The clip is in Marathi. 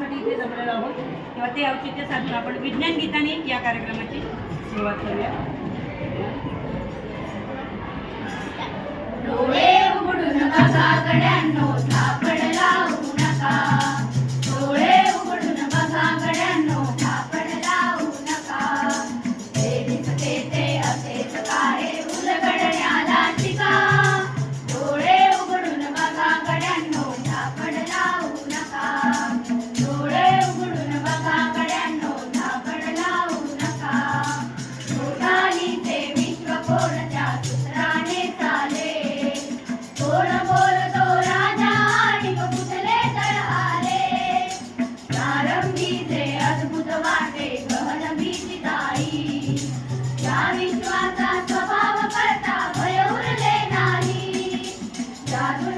कार्यक्रमासाठी इथे जमलेलो आहोत. तेव्हा ते औचित्य साधून आपण विज्ञान गीताने या कार्यक्रमाची सुरुवात करूया. डोळे उघडून चित्रे अद्भुत वाटे गहन भीती ताई. या विश्वाचा स्वभाव करता भय उरले नाही. जादू